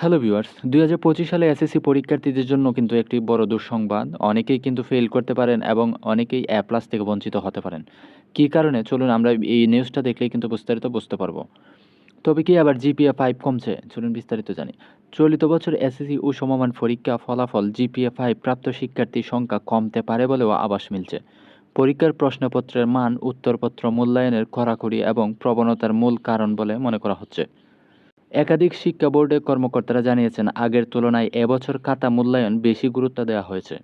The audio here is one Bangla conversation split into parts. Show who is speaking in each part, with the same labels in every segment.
Speaker 1: হ্যালো ভিউয়ার্স দুই হাজার পঁচিশ সালে এসএসসি পরীক্ষার্থীদের জন্য কিন্তু একটি বড় দুঃসংবাদ। অনেকেই কিন্তু ফেল করতে পারেন এবং অনেকেই এ প্লাস থেকে বঞ্চিত হতে পারেন। কী কারণে? চলুন আমরা এই নিউজটা দেখলেই কিন্তু বিস্তারিত বুঝতে পারব। তবে কি আবার জিপিএ ফাইভ কমছে? চলুন বিস্তারিত জানি। চলিত বছর এসএসসি ও সমমান পরীক্ষা ফলাফল জিপিএ ফাইভ প্রাপ্ত শিক্ষার্থীর সংখ্যা কমতে পারে বলেও আভাস মিলছে। পরীক্ষার প্রশ্নপত্রের মান, উত্তরপত্র মূল্যায়নের কড়াকড়ি এবং প্রবণতার মূল কারণ বলে মনে করা হচ্ছে। একাধিক শিক্ষা বোর্ডের কর্মকর্তারা জানিয়েছেন, আগের তুলনায় এবছর খাতা মূল্যায়ন বেশি গুরুত্ব দেওয়া হয়েছে।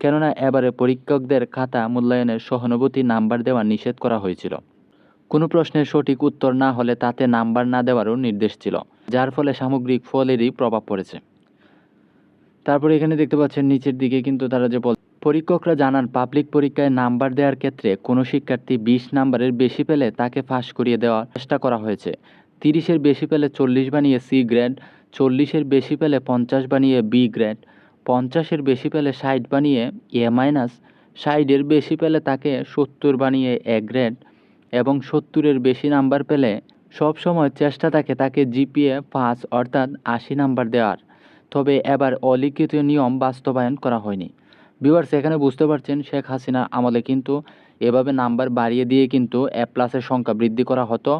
Speaker 1: কেননা, এবারে পরীক্ষকদের খাতা মূল্যায়নের সহানুভূতি নাম্বার দেওয়া নিষেধ করা হয়েছিল। কোনো প্রশ্নের সঠিক উত্তর না হলে তাতে নাম্বার না দেওয়ারও নির্দেশ ছিল, যার ফলে সামগ্রিক ফলেরই প্রভাব পড়েছে। তারপরে এখানে দেখতে পাচ্ছেন, নিচের দিকে কিন্তু তারা যে বল পরীক্ষকরা জানান, পাবলিক পরীক্ষায় নাম্বার দেওয়ার ক্ষেত্রে কোনো শিক্ষার্থী বিশ নাম্বারের বেশি পেলে তাকে ফাঁস করিয়ে দেওয়ার চেষ্টা করা হয়েছে। তিরিশের বেশি পেলে চল্লিশ বানিয়ে সি গ্রেড চল্লিশের বেশি পেলে পঞ্চাশ বানিয়ে বি গ্রেড পঞ্চাশের বেশি পেলে ষাট বানিয়ে এ মাইনাস, ষাটের বেশি পেলে তাকে সত্তর বানিয়ে এ গ্রেড এবং সত্তরের বেশি নাম্বার পেলে সব সময় চেষ্টা থাকে তাকে জিপিএ পাঁচ অর্থাৎ আশি নাম্বার দেওয়ার। তবে এবার অলিখিত নিয়ম বাস্তবায়ন করা হয়নি। ভিউয়ার্স, এখানে বুঝতে পারছেন শেখ হাসিনা আমলে কিন্তু এভাবে নাম্বার বাড়িয়ে দিয়ে কিন্তু এ প্লাসের সংখ্যা বৃদ্ধি করা হতো।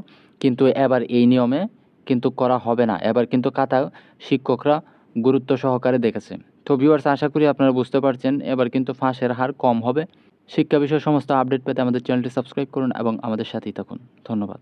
Speaker 1: কিন্তু এবার এই নিয়মে কিন্তু করা হবে না। এবার কিন্তু কাতা শিক্ষকরা গুরুত্ব সহকারে দেখেছে। তো ভিউয়ার্স আশা করি আপনারা বুঝতে পারছেন, এবার কিন্তু ফাঁসের হার কম হবে। শিক্ষা বিষয়ে সমস্ত আপডেট পেতে আমাদের চ্যানেলটি সাবস্ক্রাইব করুন এবং আমাদের সাথেই থাকুন। ধন্যবাদ।